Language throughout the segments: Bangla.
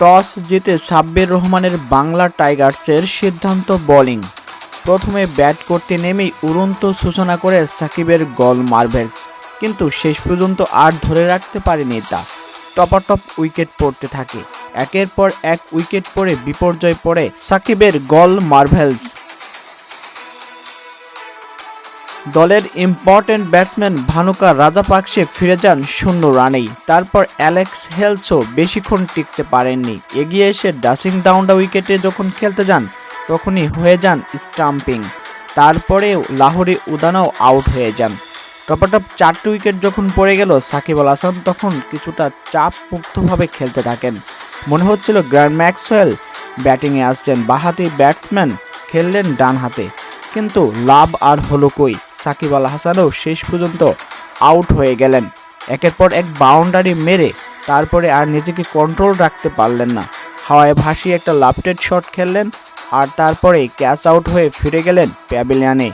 টস জিতে সাব্বির রহমানের বাংলা টাইগার্সের সিদ্ধান্ত বোলিং। প্রথমে ব্যাট করতে নেমেই উড়ন্ত সূচনা করে সাকিবের গল মার্ভেলস, কিন্তু শেষ পর্যন্ত আর ধরে রাখতে পারেনি তা। টপাটপ উইকেট পড়তে থাকে। একের পর এক উইকেট পড়ে বিপর্যয় পড়ে সাকিবের গল মার্ভেলস। দলের ইম্পর্টেন্ট ব্যাটসম্যান ভানুকা রাজাপাকসে ফিরে যান শূন্য রানেই। তারপর অ্যালেক্স হেলসও বেশিক্ষণ টিকতে পারেননি। এগিয়ে এসে ডাসিং ডাউনডা উইকেটে যখন খেলতে যান, তখনই হয়ে যান স্টাম্পিং তারপরেও লাহোরে উদানাও আউট হয়ে যান। টপাটপ চারটি উইকেট যখন পড়ে গেল, সাকিব আল হাসান তখন কিছুটা চাপ মুক্তভাবে খেলতে থাকেন। মনে হচ্ছিল গ্র্যান্ড ম্যাক্সওয়েল ব্যাটিংয়ে আসছেন। বাহাতি ব্যাটসম্যান খেললেন ডান হাতে। কিন্তু লাভ আর হলো কই? সাকিব আল হাসানও শেষ পর্যন্ত আউট হয়ে গেলেন। একের পর এক বাউন্ডারি মেরে তারপরে আর নিজেকে কন্ট্রোল রাখতে পারলেন না। হাওয়ায় ভাসিয়ে একটা লাফটেড শট খেললেন আর তারপরে ক্যাচ আউট হয়ে ফিরে গেলেন প্যাভিলিয়ানে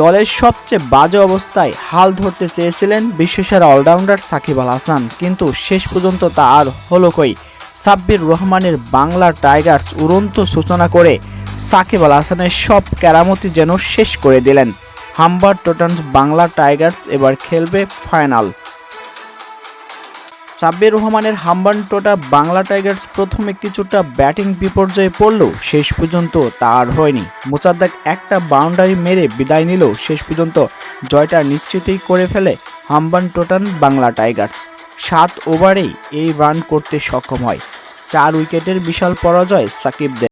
দলের সবচেয়ে বাজে অবস্থায় হাল ধরতে চেয়েছিলেন বিশ্বসেরা অলরাউন্ডার সাকিব আল হাসান, কিন্তু শেষ পর্যন্ত তা আর হলো কই? সাব্বির রহমানের বাংলা টাইগার্স উড়ন্ত সূচনা করে সাকিব আল হাসানের সব কেরামতি যেন শেষ করে দিলেন। হাম্বার টোটান্স বাংলা টাইগার্স এবার খেলবে ফাইনাল। সাব্বির রহমানের হাম্বান টোটা বাংলা টাইগার্স প্রথমে কিছুটা ব্যাটিং বিপর্যয়ে পড়লেও শেষ পর্যন্ত তা আর হয়নি। মোসাদ্দাক একটা বাউন্ডারি মেরে বিদায় নিলেও শেষ পর্যন্ত জয়টা নিশ্চিতই করে ফেলে হাম্বান টোটান বাংলা টাইগার্স। সাত ওভারেই এই রান করতে সক্ষম হয়। চার উইকেটের বিশাল পরাজয় সাকিবদের।